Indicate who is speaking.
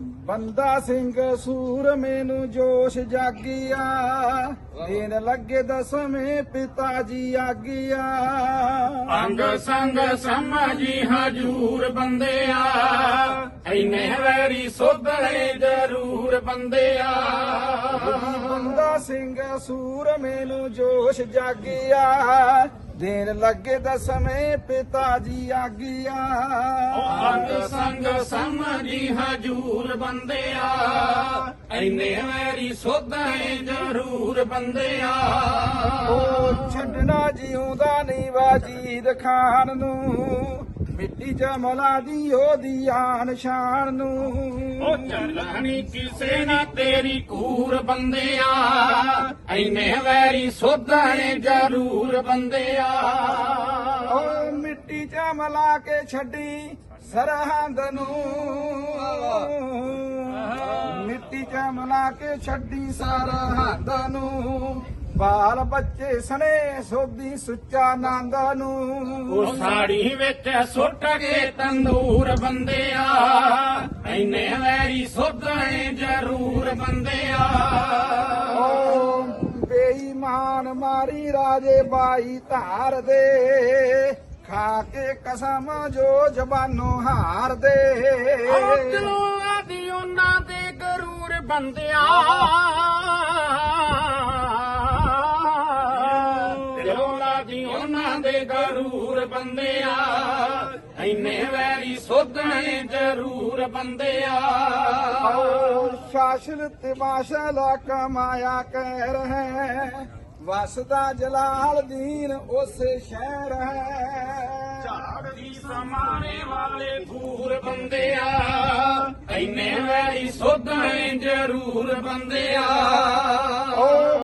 Speaker 1: ਬੰਦਾ ਸਿੰਘ ਸੂਰ ਮੈਨੂੰ ਜੋਸ਼ ਜਾਗਿਆ। ਦਿਨ ਲੱਗੇ ਦਸਵੇਂ ਪਿਤਾ ਜੀ ਆਗਿਆ।
Speaker 2: ਅੰਗ ਸੰਗ ਸਮਝੀ ਹਜੂਰ ਬੰਦਿਆ। ਐਨੇ ਵੈਰੀ ਸੋਧਣੇ ਜ਼ਰੂਰ ਬੰਦਿਆ।
Speaker 1: ਬੰਦਾ ਸਿੰਘ ਸੂਰ ਮੈਨੂੰ ਜੋਸ਼ ਜਾਗਿਆ। ਦਿਨ ਲੱਗੇ ਦਸਵੇਂ ਪਿਤਾ ਜੀ ਆਗਿਆ।
Speaker 2: ਅੰਗ ਸੰਗ ਸਮਝੀ ਹਜੂਰ ਬੰਦਿਆ। ਐਨੇ ਵੈਰੀ ਸੋਧਣੇ ਜ਼ਰੂਰ ਬੰਦਿਆ।
Speaker 1: ਉਹ ਛੱਡਣਾ ਜਿਉਂਦਾ ਨਹੀਂ ਵਾਜੀਦ ਖਾਨ ਨੂੰ। ਮਿੱਟੀ ਜਮਲਾ ਦੀ ਉਹਦੀ ਆਨ ਸ਼ਾਨ ਨੂੰ।
Speaker 2: ਉਹ ਚੱਲਣੀ ਕਿਸੇ ਨਾ ਤੇਰੀ ਕੂਰ ਬੰਦਿਆ। ਐਨੇ ਵੈਰੀ ਸੋਧਣੇ ਜ਼ਰੂਰ ਬੰਦਿਆ।
Speaker 1: ਉਹ ਮਿੱਟੀ ਚ ਮਲਾ ਕੇ ਛੱਡੀ ਸਰਹੰਦ ਨੂੰ। ਮਿੱਟੀ ਚ ਮਲਾ ਕੇ ਛੱਡੀ ਸਰਹੰਦ ਨੂੰ। ਬਾਲ ਬੱਚੇ ਸਣੇ ਸੋਧੀ ਸੁੱਚਾ ਨੰਦ ਨੂੰ।
Speaker 2: ਉਹ ਸਾੜੀ ਵਿੱਚ ਸੁੱਟ ਕੇ ਤੰਦੂਰ ਬੰਦਿਆ। ਐਨੇ ਵੈਰੀ ਸੋਧਣੇ ਜ਼ਰੂਰ ਬੰਦਿਆ।
Speaker 1: ਓ ਬੇਈਮਾਨ ਮਾਰੀ ਰਾਜੇ ਬਾਈ ਧਾਰ ਦੇ। ਖਾ ਕੇ ਕਸਮ ਜੋ ਜ਼ਬਾਨੋਂ ਹਾਰ ਦੇ।
Speaker 2: ਦਿਲੋਂ ਆਦੀ ਉਹਨਾਂ ਦੇ ਗਰੂਰ ਬੰਦਿਆ। ਦਿਲੋਂ ਆਦੀ ਉਹਨਾਂ ਦੇ ਗਰੂਰ ਬੰਦਿਆ। ਐਨੇ ਵੈਰੀ ਸੋਧਣੇ ਜ਼ਰੂਰ ਬੰਦਿਆ।
Speaker 1: ਸ਼ਾਸਨ ਤਮਾਸ਼ਾ ਕਮਾਇਆ ਕਹਿ ਰਹੇ। ਵਸਦਾ ਜਲਾਲ ਦੀਨ ਉਸੇ ਸ਼ਹਿਰ ਹੈ।
Speaker 2: ਝਾੜ ਦੀ ਸਮਾਰੇ ਵਾਲੇ ਫੂਰ ਬੰਦਿਆ ਐਨੇ ਵੈਰੀ ਸੋਧਣੇ ਜ਼ਰੂਰ ਬੰਦਿਆ।